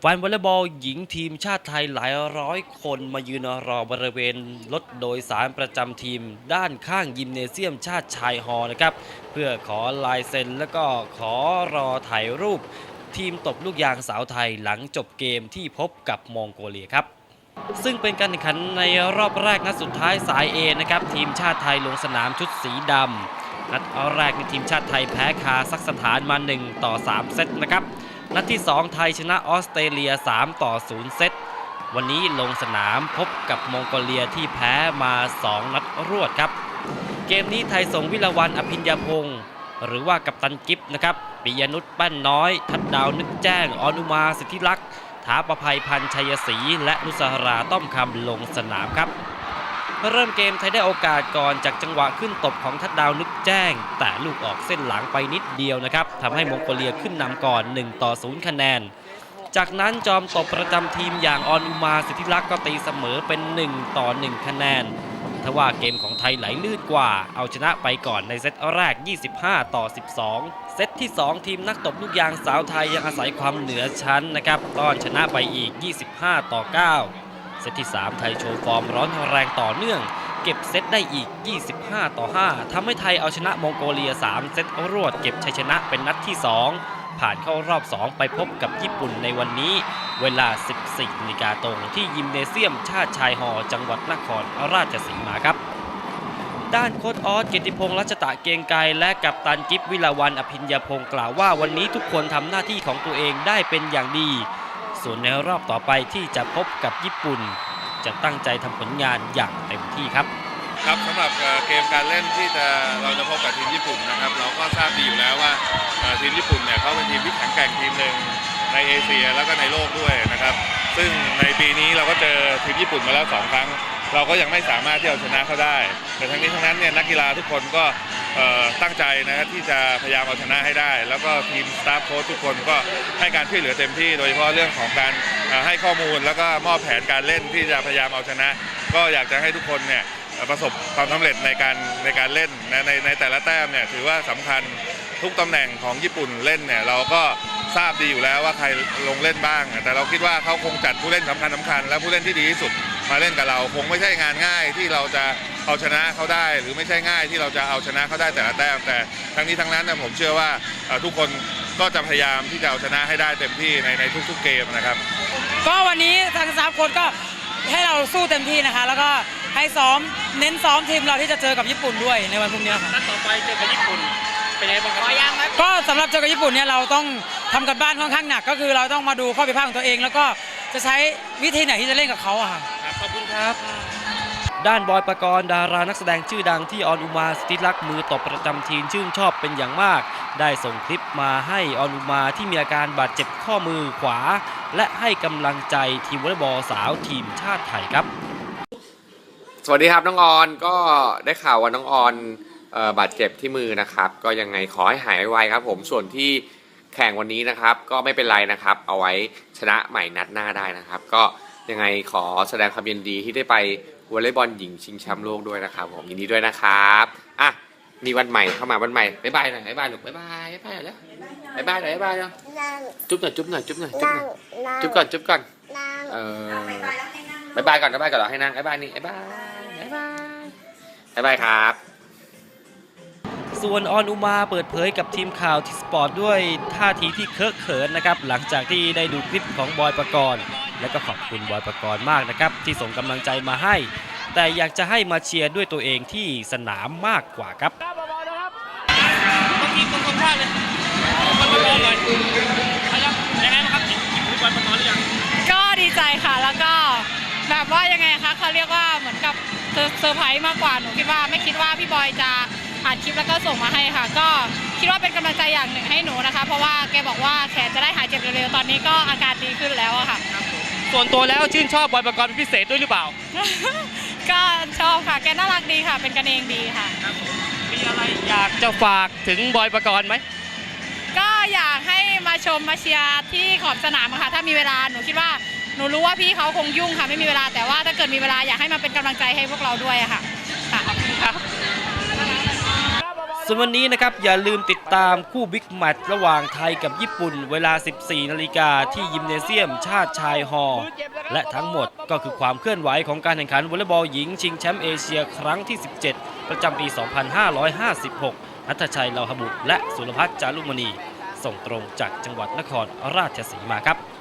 แฟนวอลเลย์บอลหญิงทีมชาติไทยหลายร้อยคนมายืนรอบริเวณรถโดยสารประจำทีม ด้านข้างยิมเนเซียมชาติชายฮอร์นะครับ เพื่อขอลายเซ็นแล้วก็ขอรอถ่ายรูป ทีมตบลูกยางสาวไทยหลังจบเกมที่พบกับมองโกเลียครับซึ่งเป็นการแข่งขันในรอบแรกนัดสุดท้ายสาย A นะครับ ทีมชาติไทยลงสนามชุดสีดำนัดแรกในทีมชาติไทยแพ้คาซักสถานมา 1 ต่อ 3 เซตนะครับ นัดที่ 2 ไทยชนะออสเตรเลีย 3 ต่อ 0 เซต วันนี้ลงสนามพบกับมองโกเลียที่แพ้มา 2 นัดรวดครับ เกมนี้ไทยส่งวิลาวันอภิญญาพงศ์หรือว่ากัปตันกิฟนะครับปิยนุชแป้นน้อย ทัดดาวนึกแจ้งออนุมาสิทธิลักษ์ถาประภัยพันชัยศรีและนุสราต้อมคำลงสนามครับ เริ่มเกมไทยได้โอกาสก่อนจากจังหวะขึ้นตบของทัดดาวนึกแจ้ง แต่ลูกออกเส้นหลังไปนิดเดียวนะครับทำให้มองโกเลียขึ้นนำก่อน 1 ต่อ 0 คะแนน จากนั้นจอมตบประจำทีมอย่างออนอุมาสิทธิลักษ์ก็ตีเสมอเป็น 1 ต่อ 1 คะแนนทว่าเกมของไทยไหลลื่นกว่า เอาชนะไปก่อนในเซตแรก 25 ต่อ 12 เซตที่ 2 ทีมนักตบลูกยางสาวไทยยังอาศัยความเหนือชั้นนะครับต้อนชนะไปอีก 25 ต่อ 9 เซตที่ 3 ไทยโชว์ฟอร์มร้อนแรงต่อเนื่อง เก็บเซตได้อีก 25 ต่อ 5ทำให้ไทยเอาชนะมองโกเลีย 3 เซตรวดเก็บชัยชนะเป็นนัดที่ 2 ผ่านเข้ารอบ 2 ไปพบกับญี่ปุ่นในวันนี้ เวลา 14นาฬิกาตรงที่ยิมเนเซียมชาติชายฮอจังหวัดนครราชสีมาครับด้านโค้ชออสเกียรติพงษ์รัชตะเกียงไกรและกัปตันกิฟวิลาวันอภิญญาพงศ์กล่าวว่าวันนี้ทุกคนทำหน้าที่ของตัวเองได้เป็นอย่างดี ส่วนในรอบต่อไปที่จะพบกับญี่ปุ่น จะตั้งใจทำผลงานอย่างเต็มที่ครับ ครับสำหรับเกมการเล่นที่จะเราจะพบกับทีมญี่ปุ่นนะครับ เราก็ทราบดีอยู่แล้วว่าทีมญี่ปุ่นเนี่ยเขาเป็นทีมที่แข็งแกร่งทีมหนึ่งในเอเชียแล้วก็ในโลกด้วยนะครับ ซึ่งในปีนี้เราก็เจอทีมญี่ปุ่นมาแล้วสองครั้ง เราก็ยังไม่สามารถที่จะเอาชนะเขาได้ แต่ทั้งนี้ทั้งนั้นเนี่ยนักกีฬาทุกคนก็ตั้งใจนะครับที่จะพยายามเอาชนะให้ได้ แล้วก็ทีมสตาฟโค้ชทุกคนก็ให้การช่วยเหลือเต็มที่ โดยเฉพาะเรื่องของการให้ข้อมูลแล้วก็มอบแผนการเล่นที่จะพยายามเอาชนะ ก็อยากจะให้ทุกคนเนี่ยประสบความสำเร็จในการในการเล่นนะในในแต่ละแต้มเนี่ยถือว่าสำคัญทุกตำแหน่งของญี่ปุ่นเล่นเนี่ยเราก็ทราบดีอยู่แล้วว่าใครลงเล่นบ้าง แต่เราคิดว่าเขาคงจัดผู้เล่นสำคัญสำคัญและผู้เล่นที่ดีที่สุด มาเล่นกับเราคงไม่ใช่งานง่ายที่เราจะเอาชนะเขาได้ หรือไม่ใช่ง่ายที่เราจะเอาชนะเขาได้แต่ละแต้มแต่ทั้งนี้ทั้งนั้นเนี่ยผมเชื่อว่าเอ่อทุกคนก็จะพยายามที่จะเอาชนะให้ได้เต็มที่ในในทุก ๆ เกมนะครับ ก็วันนี้ทางสตาฟโค้ชก็ให้เราสู้เต็มที่นะคะ แล้วก็ให้ซ้อมเน้นซ้อมทีมเราที่จะเจอกับญี่ปุ่นด้วยในวันพรุ่งนี้ค่ะนัดต่อไปเจอกับญี่ปุ่นเป็นไงบ้างครับก็สำหรับเจอกับญี่ปุ่นเนี่ยเราต้องทำกันบ้านค่อนข้างหนัก ก็คือเราต้องมาดูข้อผิดพลาดของตัวเอง แล้วก็จะใช้วิธีไหนที่จะเล่นกับเขาอะค่ะ ขอบคุณครับ ด้านบอยประกรณ์ดารานักแสดงชื่อดังที่ออนอุมาสติลักษณ์มือตบประจำทีมชื่นชอบเป็นอย่างมาก ได้ส่งคลิปมาให้ออนอุมาที่มีอาการบาดเจ็บข้อมือขวา และให้กำลังใจทีมวอลเลย์บอลสาวทีมชาติไทยครับ สวัสดีครับน้องออนก็ได้ข่าวว่าน้องออนเอ่อบาดเจ็บที่มือนะครับ ก็ยังไงขอให้หายไวๆครับ ผมส่วนที่แข่งวันนี้นะครับ ก็ไม่เป็นไรนะครับ เอาไว้ชนะใหม่นัดหน้าได้นะครับ ก็ ยังไงขอแสดงความยินดีที่ได้ไปวอลเลย์บอลหญิงชิงแชมป์โลกด้วยนะครับผมยินดีด้วยนะครับอะมีวันใหม่เข้ามาวันใหม่บ๊ายบายหน่อยบ๊ายบายหนูบ๊ายบายบ๊ายบายหน่อยแล้วบ๊ายบายหน่อยบ๊ายบายหน่อยนั่งจุ๊บหน่อยจุ๊บหน่อยจุ๊บหน่อยจุ๊บหนั่น่งอยนั่งจุ๊บก่อนจุ๊บก่อนนั่งเออบ๊ายบายก่อนบ๊ายบายก่อนเหรอให้นั่งบ๊ายบายนี่บ๊ายบายบ๊ายบายบ๊ายบายครับ ส่วนออนอุมาเปิดเผยกับทีมข่าวทีสปอร์ตด้วยท่าทีที่เคอะเขินนะครับหลังจากที่ได้ดูคลิปของบอยประกรณ์ และก็ขอบคุณบอยประกรณ์มากนะครับ ที่ส่งกำลังใจมาให้ แต่อยากจะให้มาเชียร์ด้วยตัวเองที่สนามมากกว่าครับต้องทีมตรงชาติเลยมันมาลองเลยยังยังไงบ้างครับจิบจิบฟุตบอลมาตอนหรือยังก็ดีใจค่ะแล้วก็แบบว่ายังไงคะเขาเรียกว่าเหมือนกับเซอร์เซอร์ไพรส์มากกว่าหนูคิดว่าไม่คิดว่าพี่บอยจะอัดคลิปแล้วก็ส่งมาให้ค่ะ ก็คิดว่าเป็นกำลังใจอย่างหนึ่งให้หนูนะคะ เพราะว่าแกบอกว่าแขนจะได้หายเจ็บเร็วๆตอนนี้ก็อาการดีขึ้นแล้วอะค่ะ ส่วนตัวแล้วชื่นชอบบอยประกรณ์เป็นพิเศษด้วยหรือเปล่า ก็ชอบค่ะ แกน่ารักดีค่ะ เป็นกันเองดีค่ะ มีอะไรอยากจะฝากถึงบอยประกรณ์ไหม ก็อยากให้มาชมมาเชียร์ที่ขอบสนามอะค่ะ ถ้ามีเวลาหนูคิดว่าหนูรู้ว่าพี่เขาคงยุ่งค่ะ ไม่มีเวลาแต่ว่าถ้าเกิดมีเวลาอยากให้มาเป็นกำลังใจให้พวกเราด้วยอะค่ะค่ะครับ ส่วนวันนี้นะครับอย่าลืมติดตามคู่บิ๊กแมตช์ระหว่างไทยกับญี่ปุ่น เวลา 14 นาฬิกาที่ยิมเนเซียม ชาติชายฮอลล์และทั้งหมดก็คือความเคลื่อนไหวของการแข่งขันวอลเลย์บอลหญิงชิงแชมป์เอเชียครั้งที่ 17 ประจำปี 2556 นัทชัยเลาหบุตรและสุรพัฒน์จารุมณี ส่งตรงจากจังหวัดนครราชสีมาครับ